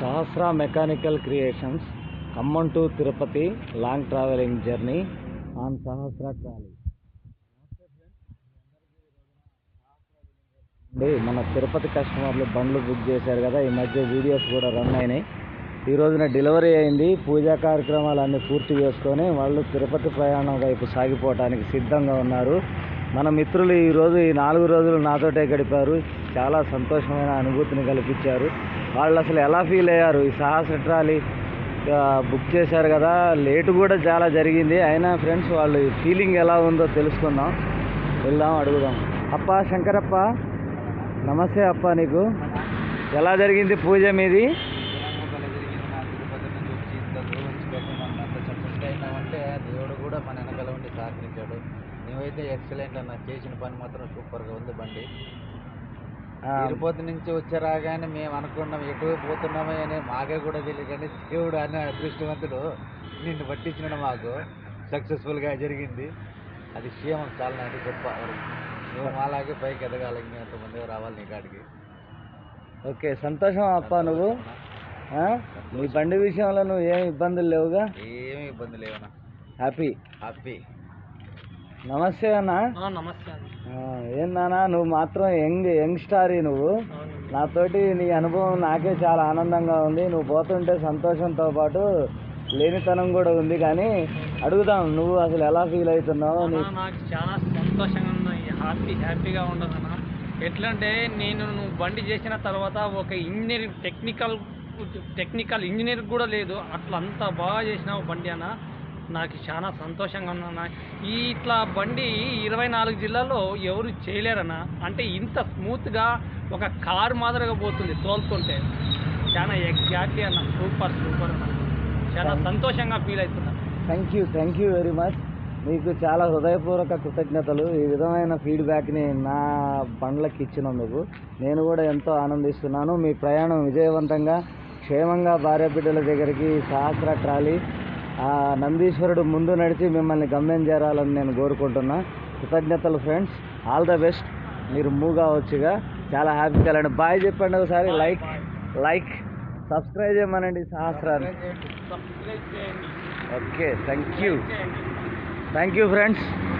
Sahasra mechanical creations Khammam to Tirupati long travelling journey on Sahasra trolley. అండి మన తిరుపతి కస్టమర్లు బండ్లు బుక్ చేశారు కదా ఈ మధ్య వీడియోస్ కూడా రన్ అయినాయి. ఈ రోజున డెలివరీ అయింది. పూజా కార్యక్రమాలన్నీ పూర్తి చేసుకొని వాళ్ళు తిరుపతి ప్రయాణం వైపు సాగిపోవటానికి సిద్ధంగా ఉన్నారు. మన మిత్రులు ఈరోజు ఈ నాలుగు రోజులు నాతోటే గడిపారు. చాలా సంతోషమైన అనుభూతిని కల్పించారు. వాళ్ళు అసలు ఎలా ఫీల్ అయ్యారు? ఈ సాహస ట్రాలీ బుక్ చేశారు కదా. లేటు కూడా చాలా జరిగింది. అయినా ఫ్రెండ్స్ వాళ్ళు ఫీలింగ్ ఎలా ఉందో తెలుసుకుందాం. వెళ్దాం అడుగుదాం. అప్ప శంకరప్ప. నమస్తే అప్ప నీకు. ఎలా జరిగింది పూజ మీది భలే జరిగింది నా తిరుపతి నుంచి వచ్చి ఇంత దూరం వచ్చి పెట్టి మనం ఎంత సక్సెస్గా అయినామంటే దేవుడు కూడా మన వెనకాల ఉండి సహకరించాడు. నువ్వైతే ఎక్సలెంట్ అన్న చేసిన పని మాత్రం సూపర్గా ఉంది బండి. తిరుపతి నుంచి వచ్చి రాగానే మేము అనుకున్నాం ఎటు పోతున్నామో అని మాకే కూడా తెలియదు కానీ దేవుడు అనే అదృష్టవంతుడు నిన్ను పట్టించినాడు మాకు. సక్సెస్ఫుల్గా జరిగింది. అది క్షేమం చాలా నాటి గొప్ప నువ్వు మాలాగే పైకి ఎదగాలి ఎంతమంది రావాలి నీ కాడికి. ఓకే సంతోషం అప్ప నువ్వు? నీ బండి విషయంలో నువ్వు ఏం ఇబ్బందులు లేవుగా? ఏమీ ఇబ్బంది లేవనా హ్యాపీ హ్యాపీ నమస్తే అన్న. నమస్తే ఆ, ఏందన్నా నువ్వు మాత్రం యంగ్ యంగ్ స్టారీ నువ్వు నాతోటి నీ అనుభవం నాకే చాలా ఆనందంగా ఉంది. నువ్వు పోతుంటే సంతోషంతో పాటు లేనితనం కూడా ఉంది కానీ అడుగుదాం నువ్వు అసలు ఎలా ఫీల్ అవుతున్నావు? నాకు చాలా సంతోషంగా ఉంది. హ్యాపీ హ్యాపీగా ఉండదు అన్న. ఎట్లా అంటే నేను నువ్వు బండి చేసిన తర్వాత ఒక ఇంజనీర్ టెక్నికల్ టెక్నికల్ ఇంజనీర్ కూడా లేదు. అట్లా అంత బాగా చేసినావు బండి అన్న. నాకు చాలా సంతోషంగా ఉందన్న ఇట్లా బండి ఇరవై నాలుగు జిల్లాల్లో ఎవరు చేయలేరన్న. అంటే ఇంత స్మూత్గా ఒక కారు మాదిరిగా పోతుంది తోలుతుంటే. చాలా ఎగ్జాక్ట్లీ అన్న సూపర్ సూపర్ అన్న. చాలా సంతోషంగా ఫీల్ అవుతున్నా. Thank you thank you very much మీకు చాలా హృదయపూర్వక కృతజ్ఞతలు. ఈ విధమైన ఫీడ్బ్యాక్ని నా బండ్లకి ఇచ్చినందుకు నేను కూడా ఎంతో ఆనందిస్తున్నాను. మీ ప్రయాణం విజయవంతంగా క్షేమంగా భార్య బిడ్డల దగ్గరికి సహస్ర ట్రాలీ ఆ నందీశ్వరుడు ముందు నడిచి మిమ్మల్ని గమ్యం చేరాలని నేను కోరుకుంటున్నా. కృతజ్ఞతలు ఫ్రెండ్స్. All the best. మీరు మూవ్ కావచ్చుగా చాలా హ్యాపీగా వెళ్ళండి బాయ్ చెప్పండి ఒకసారి. లైక్ లైక్ సబ్స్క్రైబ్ చేయమనండి సహస్రాన్ని. Okay thank you. Thank you friends.